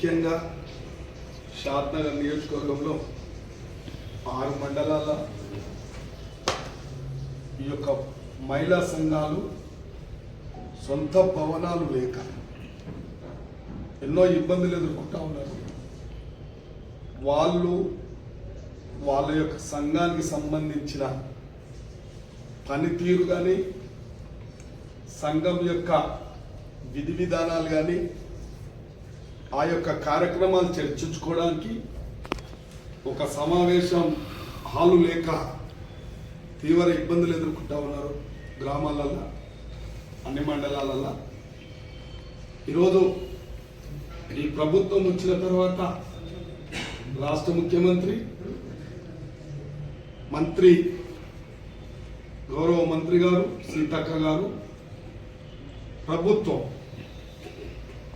ముఖ్యంగా షాద్నగర్ నియోజకవర్గంలో ఆరు మండలాల ఈ యొక్క మహిళా సంఘాలు సొంత భవనాలు లేక ఎన్నో ఇబ్బందులు ఎదుర్కొంటా ఉన్నారు. వాళ్ళు వాళ్ళ యొక్క సంఘానికి సంబంధించిన పనితీరు కానీ సంఘం యొక్క విధి విధానాలు కానీ ఆ యొక్క కార్యక్రమాలు చర్చించుకోవడానికి ఒక సమావేశం హాలు లేక తీవ్ర ఇబ్బందులు ఎదుర్కొంటా ఉన్నారు గ్రామాలల్లో అన్ని మండలాలల్లో. ఈరోజు ఈ ప్రభుత్వం వచ్చిన తర్వాత రాష్ట్ర ముఖ్యమంత్రి మంత్రి గౌరవ మంత్రి గారు సీతక్క గారు ప్రభుత్వం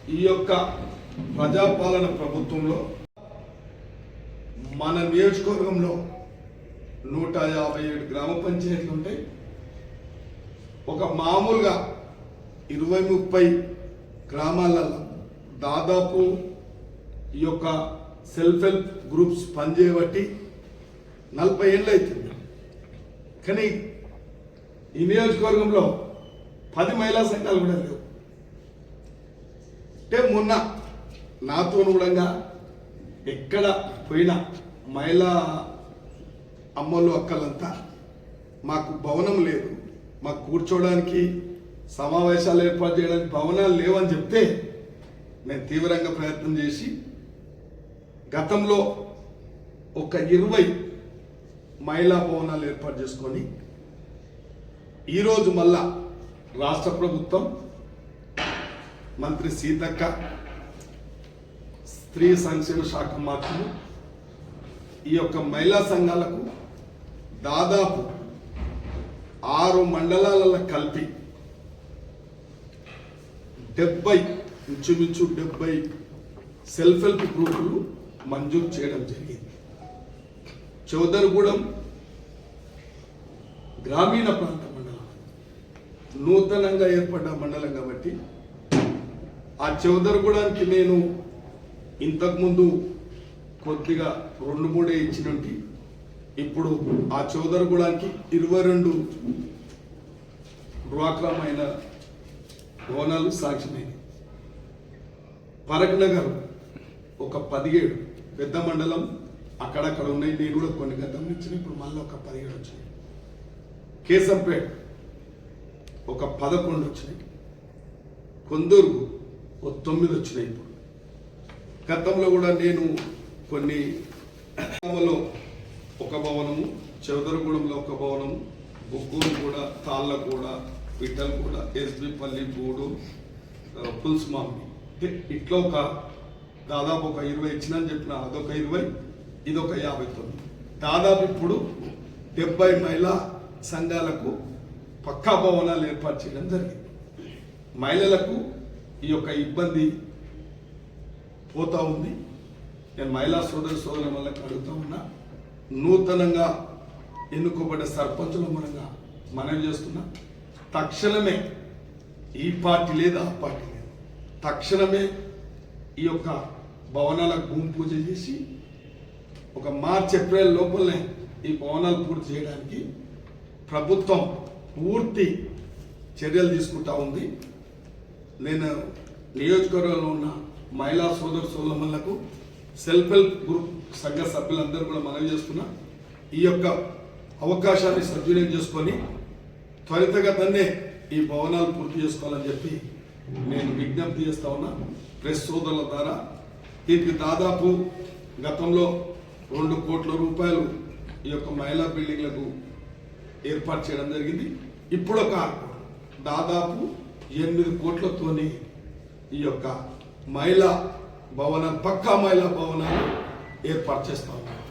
ఈ యొక్క ప్రజాపాలన ప్రభుత్వంలో మన నియోజకవర్గంలో నూట యాభై ఏడు గ్రామ పంచాయతీలు ఉంటాయి. ఒక మామూలుగా ఇరవై ముప్పై గ్రామాలలో దాదాపు ఈ యొక్క సెల్ఫ్ హెల్ప్ గ్రూప్స్ పనిచేయబట్టి నలభై ఏళ్ళు అవుతుంది. కానీ ఈ నియోజకవర్గంలో పది మహిళా సంఘాలు కూడా లేవు. అంటే మొన్న నాతో కూడా ఎక్కడ పోయినా మహిళా అమ్మలు అక్కలంతా మాకు భవనం లేదు. మాకు కూర్చోవడానికి సమావేశాలు ఏర్పాటు చేయడానికి భవనాలు లేవని చెప్తే నేను తీవ్రంగా ప్రయత్నం చేసి గతంలో ఒక ఇరవై మహిళా భవనాలు ఏర్పాటు చేసుకొని ఈరోజు మళ్ళా రాష్ట్ర ప్రభుత్వం మంత్రి సీతక్క స్త్రీ సంక్షేమ శాఖ మంత్రులు ఈ యొక్క మహిళా సంఘాలకు దాదాపు ఆరు మండలాలలో కలిపి డెబ్బై ఇంచుమించు డెబ్బై సెల్ఫ్ హెల్ప్ గ్రూపులు మంజూరు చేయడం జరిగింది. చౌదరిగూడెం గ్రామీణ ప్రాంత మండలం. నూతనంగా ఏర్పడ్డ మండలం కాబట్టి ఆ చౌదరిగూడానికి నేను ఇంతకుముందు కొద్దిగా రెండు మూడే ఇచ్చినట్టు. ఇప్పుడు ఆ చౌదరిగూడానికి ఇరవై రెండు డ్వాక్రామైన భవనాలు సాక్ష్యమైనవి పరక్ నగర్ ఒక పదిహేడు పెద్ద మండలం. అక్కడక్కడ ఉన్నాయి. నేను కూడా కొన్ని గతం ఇప్పుడు మళ్ళీ ఒక పదిహేడు వచ్చినాయి. కేసంపేట్ ఒక పదకొండు వచ్చినాయి. కొందరు ఒక తొమ్మిది వచ్చినాయి ఇప్పుడు. గతంలో కూడా నేను కొన్ని గ్రామంలో ఒక భవనము చౌదరగూడెంలో ఒక భవనము బొగ్గూరు కూడా తాళ్ళ కూడా విఠల్ కూడా ఎస్బిపల్లి గూడు పుల్స్మామి పుల్స్ ఇట్లా ఒక దాదాపు ఒక ఇరవై ఇచ్చినని చెప్పిన అదొక ఇరవై ఇదొక యాభై తొమ్మిది. దాదాపు ఇప్పుడు డెబ్బై మహిళా సంఘాలకు పక్కా భవనాలు ఏర్పాటు చేయడం జరిగింది. మహిళలకు ఈ యొక్క ఇబ్బంది పోతా ఉంది. నేను మహిళా సోదర సోదరుల వల్ల అడుగుతా ఉన్నా నూతనంగా ఎన్నుకోబడ్డ సర్పంచుల మూలంగా మనం చేస్తున్నా. తక్షణమే ఈ పార్టీ లేదు ఆ పార్టీ లేదు. తక్షణమే ఈ యొక్క భవనాల భూమి పూజ చేసి ఒక మార్చ్ ఏప్రిల్ లోపలనే ఈ భవనాలు పూర్తి చేయడానికి ప్రభుత్వం పూర్తి చర్యలు తీసుకుంటా ఉంది. నేను నియోజకవర్గంలో ఉన్న మహిళా సోదర సోదరులకు సెల్ఫ్ హెల్ప్ గ్రూప్ సంఘ సభ్యులందరూ కూడా మనవి చేస్తున్నా. ఈ యొక్క అవకాశాన్ని సద్వినియోగం చేసుకొని త్వరితగతనే ఈ భవనాలు పూర్తి చేసుకోవాలని చెప్పి నేను విజ్ఞప్తి చేస్తా ఉన్నా. ప్రెస్ సోదరుల ద్వారా దీనికి దాదాపు గతంలో రెండు కోట్ల రూపాయలు ఈ యొక్క మహిళా బిల్డింగ్లకు ఏర్పాటు చేయడం జరిగింది. ఇప్పుడు ఒక దాదాపు ఎనిమిది కోట్లతోని ఈ యొక్క మహిళా భవన పక్కా మహిళా భవనాన్ని ఏర్పాటు చేస్తా ఉన్నాం.